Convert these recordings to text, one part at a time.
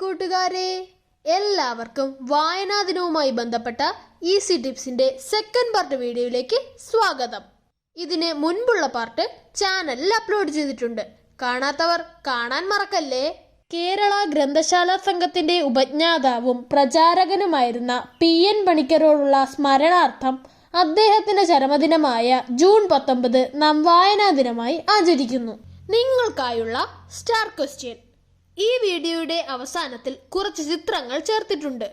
കൂട്ടുകാരെ എല്ലാവർക്കും വായനാ ദിനവുമായി ബന്ധപ്പെട്ട ഈസി ടിപ്സിന്റെ സെക്കൻഡ് പാർട്ട് വീഡിയോയിലേക്ക് സ്വാഗതം. ഇതിന് മുൻപുള്ള പാർട്ട് ചാനലിൽ അപ്ലോഡ് ചെയ്തിട്ടുണ്ട്. കാണാത്തവർ കാണാൻ മറക്കല്ലേ? കേരള ഗ്രന്ഥശാല സംഘത്തിന്റെ ഉപജ്ഞാതാവും പ്രചാരകനുമായിരുന്ന പി എൻ പണിക്കരോടുള്ള സ്മരണാർത്ഥം അദ്ദേഹത്തിന്റെ ചരമദിനമായ ജൂൺ പത്തൊമ്പത് നാം വായനാ ദിനമായി ആചരിക്കുന്നു. നിങ്ങൾക്കായുള്ള സ്റ്റാർ ക്വസ്റ്റ്യൻ ഈ വീഡിയോയുടെ അവസാനത്തിൽ കുറച്ച് ചിത്രങ്ങൾ ചേർത്തിട്ടുണ്ട്.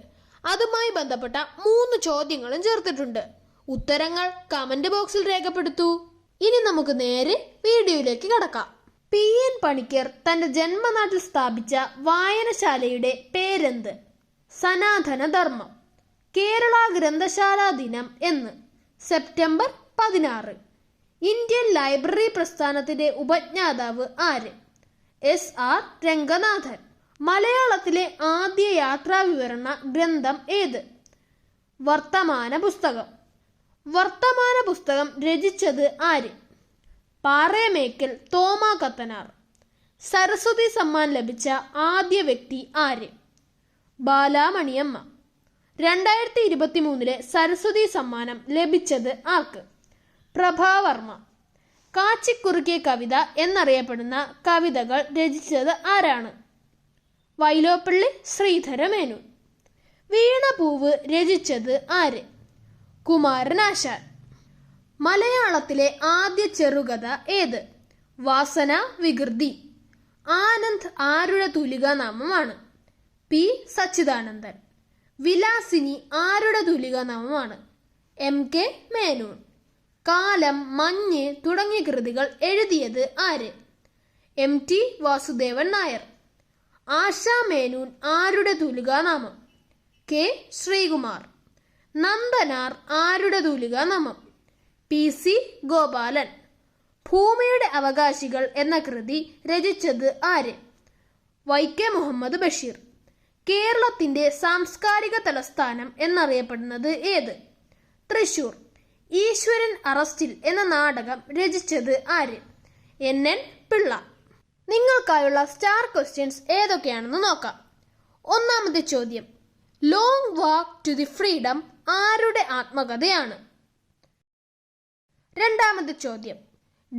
അതുമായി ബന്ധപ്പെട്ട മൂന്ന് ചോദ്യങ്ങളും ചേർത്തിട്ടുണ്ട്. ഉത്തരങ്ങൾ കമന്റ് ബോക്സിൽ രേഖപ്പെടുത്തൂ. ഇനി നമുക്ക് നേരെ വീഡിയോയിലേക്ക് കടക്കാം. പി. എൻ. പണിക്കർ തന്റെ ജന്മനാട്ടിൽ സ്ഥാപിച്ച വായനശാലയുടെ പേരെന്ത്? സനാതന ധർമ്മം. കേരള ഗ്രന്ഥശാല ദിനം എന്ന്. സെപ്റ്റംബർ പതിനാറ്. ഇന്ത്യൻ ലൈബ്രറി പ്രസ്ഥാനത്തിന്റെ ഉപജ്ഞാതാവ് ആര്? S R Ranganathan. മലയാളത്തിലെ ആദ്യ യാത്രാ വിവരണ ഗ്രന്ഥം ഏത്? വർത്തമാന പുസ്തകം. വർത്തമാന പുസ്തകം രചിച്ചത് ആര്? പാറയമേക്കൽ തോമാ കത്തനാർ. സരസ്വതി സമ്മാൻ ലഭിച്ച ആദ്യ വ്യക്തി ആര്? ബാലാമണിയമ്മ. രണ്ടായിരത്തി ഇരുപത്തി മൂന്നിലെ സരസ്വതി സമ്മാനം ലഭിച്ചത് ആർക്ക്? പ്രഭാവർമ്മ. കാച്ചിക്കുറുക്കിയ കവിത എന്നറിയപ്പെടുന്ന കവിതകൾ രചിച്ചത് ആരാണ്? വൈലോപ്പള്ളി ശ്രീധരമേനോൻ വീണപൂവ് രചിച്ചത് ആര്? കുമാരനാശാൻ. മലയാളത്തിലെ ആദ്യ ചെറുകഥ ഏത്? വാസന വികൃതി. ആനന്ദ് ആരുടെ തൂലികാനാമമാണ് പി സച്ചിദാനന്ദൻ. വിലാസിനി ആരുടെ തൂലികാനാമമാണ് എം കെ മേനോൻ. കാലം മഞ്ഞ് തുടങ്ങിയ കൃതികൾ എഴുതിയത് ആര്? M T Vasudevan Nair. ASHA Menon ആരുടെ തൂലികാനാമം? കെ ശ്രീകുമാർ. നന്ദനാർ ആരുടെ തൂലികാനാമം? P C Gopalan. ഭൂമിയുടെ അവകാശികൾ എന്ന കൃതി രചിച്ചത് ആര്? Y K Muhammad Basheer. കേരളത്തിന്റെ സാംസ്കാരിക തലസ്ഥാനം എന്നറിയപ്പെടുന്നത് ഏത്? തൃശൂർ. ഈശ്വരൻ അറസ്റ്റിൽ എന്ന നാടകം രചിച്ചത് ആര്? എൻ. എൻ. പിള്ള. നിങ്ങൾക്കായുള്ള സ്റ്റാർ ക്വസ്റ്റ്യൻസ് ഏതൊക്കെയാണെന്ന് നോക്കാം. ഒന്നാമത്തെ ചോദ്യം. Long walk to the freedom ആരുടെ ആത്മകഥയാണ്? രണ്ടാമത്തെ ചോദ്യം.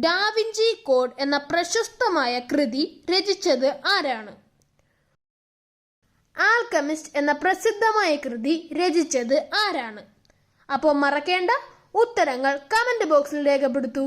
ഡാവിഞ്ചി കോഡ് എന്ന പ്രശസ്തമായ കൃതി രചിച്ചത് ആരാണ്? ആൽക്കമിസ്റ്റ് എന്ന പ്രസിദ്ധമായ കൃതി രചിച്ചത് ആരാണ്? അപ്പോൾ മറക്കേണ്ട ഉത്തരങ്ങൾ കമന്റ് ബോക്സിൽ രേഖപ്പെടുത്തൂ.